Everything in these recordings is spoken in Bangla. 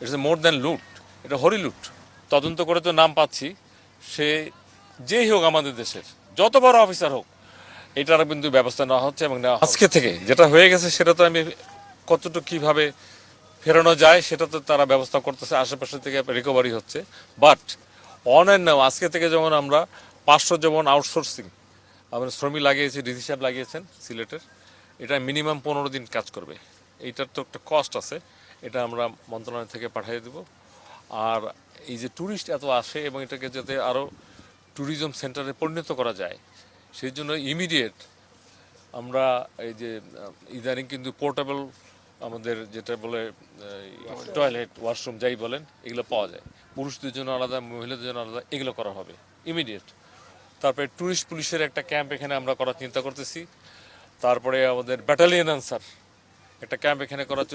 ইটস এ মোর দ্যান লুট এটা হরি লুট তদন্ত করে তো নাম পাচ্ছি। সে যেই হোক আমাদের দেশের যত বড় অফিসার হোক এটার কিন্তু ব্যবস্থা নেওয়া হচ্ছে এবং নেওয়া আজকে থেকে যেটা হয়ে গেছে সেটা তো আমি কতটুকু কীভাবে ফেরানো যায় সেটা তো তারা ব্যবস্থা করতেছে আশেপাশে থেকে রিকভারি হচ্ছে। বাট অন্যান্য আজকে থেকে যেমন আমরা পাঁচশো যেমন আউটসোর্সিং আমরা শ্রমিক লাগিয়েছি ডিসি সাহেব লাগিয়েছেন সিলেটের এটা মিনিমাম পনেরো দিন কাজ করবে। এইটার তো একটা কস্ট আছে। এটা আমরা মন্ত্রণালয় থেকে পাঠিয়ে দেব। আর এই যে ট্যুরিস্ট এত আসে এবং এটাকে যাতে আরও ট্যুরিজম সেন্টারে পরিণত করা যায়, সেই জন্য ইমিডিয়েট আমরা এই যে ইদানিং কিন্তু পোর্টেবল আমাদের যেটা বলে টয়লেট, ওয়াশরুম যাই বলেন, এগুলো পাওয়া যায়। পুরুষদের জন্য আলাদা, মহিলাদের জন্য আলাদা, এগুলো করা হবে ইমিডিয়েট। তারপরে ট্যুরিস্ট পুলিশের একটা ক্যাম্প এখানে আমরা করার চিন্তা করতেছি। তারপরে আমাদের ব্যাটালিয়ান আনসার একটা ক্যাম্প এখানে করার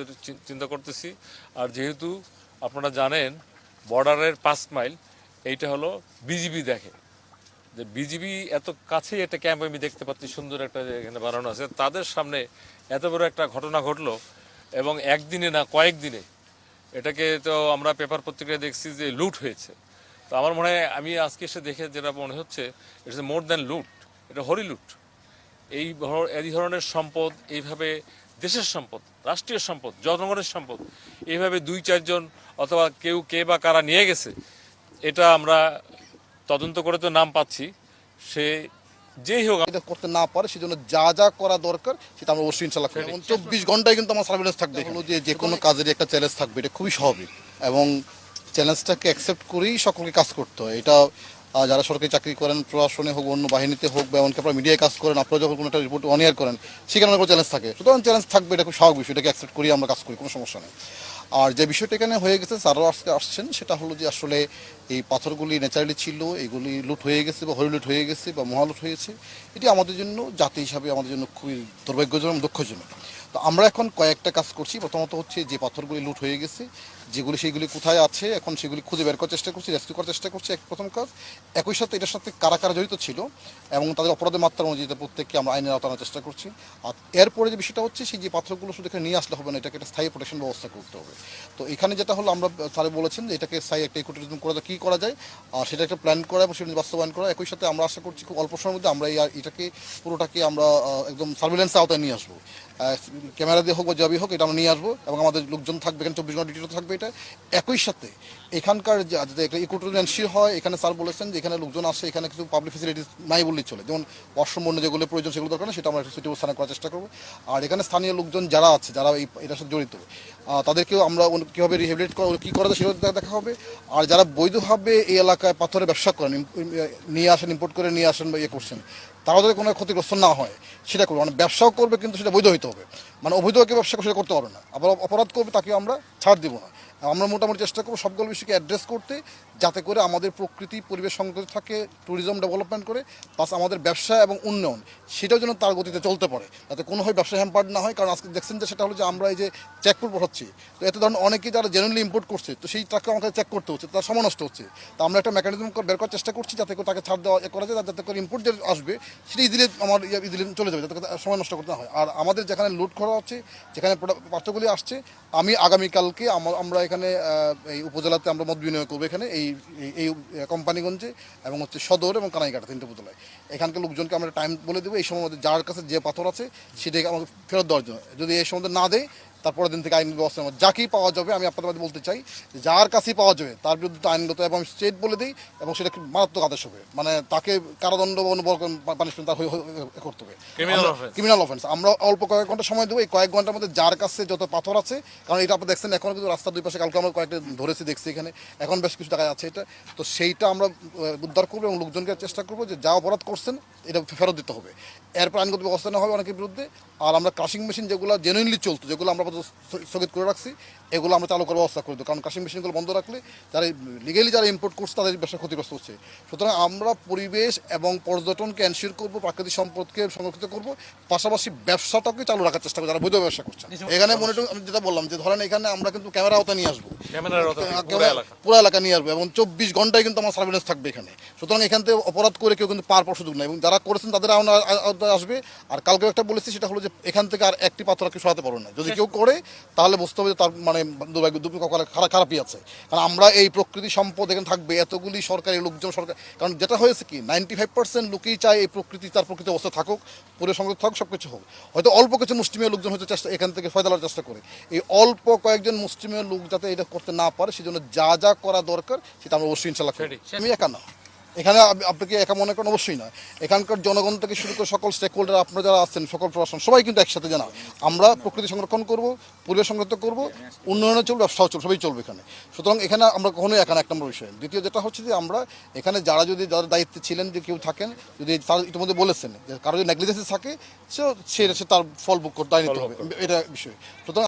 চিন্তা করতেছি। আর যেহেতু আপনারা জানেন, বর্ডারের পাঁচ মাইল, এইটা হলো বিজিবি দেখে। যে বিজিবি এত কাছেই একটা ক্যাম্প আমি দেখতে পাচ্ছি, সুন্দর একটা এখানে বানানো আছে। তাদের সামনে এত বড় একটা ঘটনা ঘটলো এবং একদিনে না, কয়েকদিনে এটাকে তো আমরা পেপার পত্রিকায় দেখছি যে লুট হয়েছে। তো আমার মনে হয় আমি আজকে এসে দেখে যেটা মনে হচ্ছে ইটস মোর দ্যান লুট এটা হরি লুট। এই ধর- এই ধরনের সম্পদ এইভাবে দেশের সম্পদ রাষ্ট্রীয় সম্পদ জনগণের সম্পদ এইভাবে দুই চারজন অথবা কেউ কে বা কারা নিয়ে গেছে এটা আমরা তদন্ত করে তো নাম পাচ্ছি। সে যেই হোক এটা করতে না পারে সেজন্য যা যা করা দরকার সেটা আমরা অবশ্যই ইনশাল্লাহ এবং চব্বিশ ঘন্টায় কিন্তু আমার সার্ভিলেন্স থাকবে হলো যে যে কোনো কাজেরই একটা চ্যালেঞ্জ থাকবে এটা খুবই স্বাভাবিক। এবং চ্যালেঞ্জটাকে অ্যাকসেপ্ট করেই সকলকে কাজ করতে হয়। এটা যারা সরকারি চাকরি করেন, প্রশাসনে হোক, অন্য বাহিনীতে হোক বা এমনকি আপনারা মিডিয়ায় কাজ করেন, আপনারা যখন কোনো একটা রিপোর্ট অন ইয়ার করেন, সেখানে কোনো চ্যালেঞ্জ থাকে। সুতরাং চ্যালেঞ্জ থাকবে, এটা খুব স্বাভাবিক বিষয় এটাকে অ্যাকসেপ্ট করেই আমরা কাজ করি, কোনো সমস্যা নেই। আর যে বিষয়টা এখানে হয়ে গেছে স্যারও আজকে আসছেন, সেটা হলো যে আসলে এই পাথরগুলি ন্যাচারালি ছিল, এগুলি লুট হয়ে গেছে বা হরিলুট হয়ে গেছে বা মহালুট হয়েছে, এটি আমাদের জন্য, জাতি হিসাবে আমাদের জন্য খুবই দুর্ভাগ্যজনক দুঃখজনক। তো আমরা এখন কয়েকটা কাজ করছি, প্রথমত হচ্ছে যে পাথরগুলি লুট হয়ে গেছে যেগুলি সেইগুলি কোথায় আছে, এখন সেগুলি খুঁজে বের করার চেষ্টা করছি রেস্কিউ করার চেষ্টা করছি, এক প্রথম কাজ। একই সাথে এটার সাথে কারা কারা জড়িত ছিল এবং তাদের অপরাধের মাত্রা অনুযায়ী প্রত্যেককে আমরা আইনের আওতায় আনার চেষ্টা করছি। আর এরপরে যে বিষয়টা হচ্ছে, সেই যে পাথরগুলো শুধু এখানে নিয়ে আসলে হবে না, এটাকে একটা স্থায়ী প্রোটেকশন ব্যবস্থা করতে হবে। তো এখানে যেটা হলো, আমরা স্যারে বলেছেন যে এটাকে স্থায়ী একটা ইকোটুরিজম করা কী করা যায়? আর সেটা একটা প্ল্যান করা এবং সেটা বাস্তবায়ন করা। একই সাথে আমরা আশা করছি, খুব অল্প সময়ের মধ্যে আমরা এই এটাকে, পুরোটাকে আমরা একদম সার্ভিলেন্সের আওতায় নিয়ে আসব। ক্যামেরা দিয়ে হোক বা জবই হোক, এটা আমরা নিয়ে আসব এবং আমাদের লোকজন থাকবে, এখানে চব্বিশ ঘণ্টা ডিউটি থাকবে এটা। একই সাথে এখানকার যাতে একটা হয়, এখানে স্যার বলেছেন যে এখানে লোকজন আসে, এখানে কিছু পাবলিক ফেসিলিটিস নাই বললেই চলে। যেমন ওয়াশরুম অন্য যেগুলো প্রয়োজন সেগুলো দরকার না সেটা আমরা সিটি স্থানে করার চেষ্টা করব। আর এখানে স্থানীয় লোকজন যারা আছে, যারা এই এটার সাথে জড়িত তাদেরকেও আমরা কীভাবে রিহেবিলিট করা কী করা যায় সেটা দেখা- হবে। আর যারা বৈধভাবে এই এলাকায় পাথরের ব্যবসা করেন নিয়ে আসেন ইম্পোর্ট করে নিয়ে আসেন বা ইয়ে করছেন তারাও যাতে কোনো ক্ষতিগ্রস্ত না হয়, সেটা করবে। মানে ব্যবসাও করবে, কিন্তু সেটা বৈধ হইতে হবে। মানে অবৈধ ব্যবসা করে সেটা করতে পারবে না। আবার অপরাধ করবে তাকে আমরা ছাড় দিব না। আমরা মোটামুটি চেষ্টা করব সবগুলো বিষয়কে অ্যাড্রেস করতে, যাতে করে আমাদের প্রকৃতি, পরিবেশ সংগঠিত থাকে ট্যুরিজম ডেভেলপমেন্ট করে প্লাস আমাদের ব্যবসা এবং উন্নয়ন, সেটাও যেন তার গতিতে চলতে পারে, যাতে কোনোভাবে ব্যবসা হ্যাম্পার্ড না হয়, কারণ আজকে দেখছেন যে সেটা হলো যে আমরা এই যে চেকপুর পাঠাচ্ছি তো এতে ধরুন অনেকে যারা জেনুইনলি ইম্পোর্ট করছে, তো সেই ট্রাককে আমাকে চেক করতে হচ্ছে, তার সময় নষ্ট হচ্ছে, তো আমরা একটা মেকানিজম বের করার চেষ্টা করছি, যাতে করে তাকে ছাড় দেওয়া করা যায় যাতে করে ইম্পোর্ট আসবে, সেটা ইজিলি আমার ইজিলি চলে যাবে, যাতে সময় নষ্ট করতে হয়। আর আমাদের যেখানে লুট করা হচ্ছে যেখানে পাত্রগুলি আসছে, আমি আগামীকালকে আমা- আমরা এখানে আহ, এই উপজেলাতে আমরা মত বিনিয়োগ করব এখানে এই এই- কোম্পানিগঞ্জে এবং হচ্ছে সদর এবং কানাইঘাটা তিনটে উপজেলায়। এখানকার লোকজনকে আমরা টাইম বলে দেবো এই সময় যার কাছে যে পাথর আছে সেটাকে আমাদের ফেরত দেওয়ার জন্য। যদি এই সময় না দেয় তারপরের দিন থেকে আইন ব্যবস্থা যাকেই পাওয়া যাবে আমি আপনাদের মধ্যে বলতে চাই যার কাছেই পাওয়া যাবে তার বিরুদ্ধে তো আইনগত এবং স্টেট বলে দিই এবং সেটা মারাত্মক আদেশ হবে। মানে তাকে কারাদণ্ড বা পানিশমেন্ট তার করতে হবে। ক্রিমিনাল অফেন্স আমরা অল্প কয়েক ঘণ্টা সময় দেবো। এই কয়েক ঘণ্টার মধ্যে যার কাছে যত পাথর আছে কারণ এটা আপনি দেখছেন এখন কিন্তু রাস্তার দুই পাশে কালকে আমরা কয়েকটা ধরেছি দেখছি এখানে। এখন বেশ কিছু টাকা আছে এটা। তো সেইটা আমরা উদ্ধার করব এবং লোকজনকে চেষ্টা করব যে যা অপরাধ করছেন এটা ফেরত দিতে হবে। এরপর আইনগত ব্যবস্থা নেওয়া হবে অনেকের বিরুদ্ধে। আর আমরা ক্রাশিং মেশিন যেগুলো জেনুইনলি চলতো যেগুলো আমরা আপাতত স্থগিত করে রাখছি। এগুলো আমরা চালু করার ব্যবস্থা করে দেবো। কারণ ক্রাশিং মেশিনগুলো বন্ধ রাখলে যারা লিগেলি যারা ইম্পোর্ট করছে তাদের ব্যবসা ক্ষতিগ্রস্ত হচ্ছে। সুতরাং আমরা পরিবেশ এবং পর্যটনকে এনশিওর করব প্রাকৃতিক সম্পদকে সংরক্ষিত করব পাশাপাশি ব্যবসাটাকে চালু রাখার চেষ্টা করব যারা বৈধ ব্যবসা করছে। এখানে মনে আমি যেটা বললাম যে ধরেন এখানে আমরা কিন্তু ক্যামেরা আওতা নিয়ে আসব। পুরো এলাকা। নিয়ে আসব এবং চব্বিশ ঘন্টায় কিন্তু আমার সার্ভিলেন্স থাকবে এখানে। সুতরাং এখান থেকে অপরাধ করে কেউ কিন্তু পার পাওয়ার সুযোগ নেই। এবং যারা করেছেন তাদের আসবে। আর কালকে একটা বলেছি সেটা হলো যে এখান থেকে আর একটি পাথর আর কেউ সরাতে পারবে না। যদি কেউ করে তাহলে বুঝতে হবে যে তার মানে দুর্ভাগ্য দুর্ভাগ্য খারাপ খারাপই আছে। কারণ আমরা এই প্রকৃতি সম্পদ এখানে থাকবে এতগুলি সরকারি লোকজন সরকার কারণ যেটা হয়েছে কি নাইনটি ফাইভ পার্সেন্ট লোকেই চায় এই প্রকৃতি তার প্রকৃতি অবস্থা থাকুক পরিবেশ সংরক্ষণ থাকুক সব কিছু হোক। হয়তো অল্প কিছু মুসলিমীয় লোকজন হয়তো চেষ্টা এখান থেকে ফয়দালার চেষ্টা করে। এই অল্প কয়েকজন মুসলিমীয় লোক যাতে এটা করতে না পারে সেজন্য যা যা করা দরকার সেটা আমরা অবশ্যই ইনশাল্লাহ। আমি একা না। এখানে আপ- আপনাকে একা মনে করেন? অবশ্যই না এখানকার জনগণ থেকে শুরু করে সকল স্টেক হোল্ডার আপনারা যারা আছেন সকল প্রশাসন সবাই কিন্তু একসাথে জানা আমরা প্রকৃতি সংরক্ষণ করব পরিবেশ সংরক্ষণ করব উন্নয়নে চলবে ব্যবসাও চলবে সবই চলবে এখানে। সুতরাং এখানে আমরা কখনোই এখানে এক নম্বর বিষয়। দ্বিতীয় যেটা হচ্ছে যে আমরা এখানে যারা যদি যারা দায়িত্বে ছিলেন যে কেউ থাকেন যদি তারা ইতিমধ্যে বলেছেন যে কারও যদি নেগলিজেন্সি থাকে সে তার ফল ভোগ করতে হবে। এটা বিষয়। সুতরাং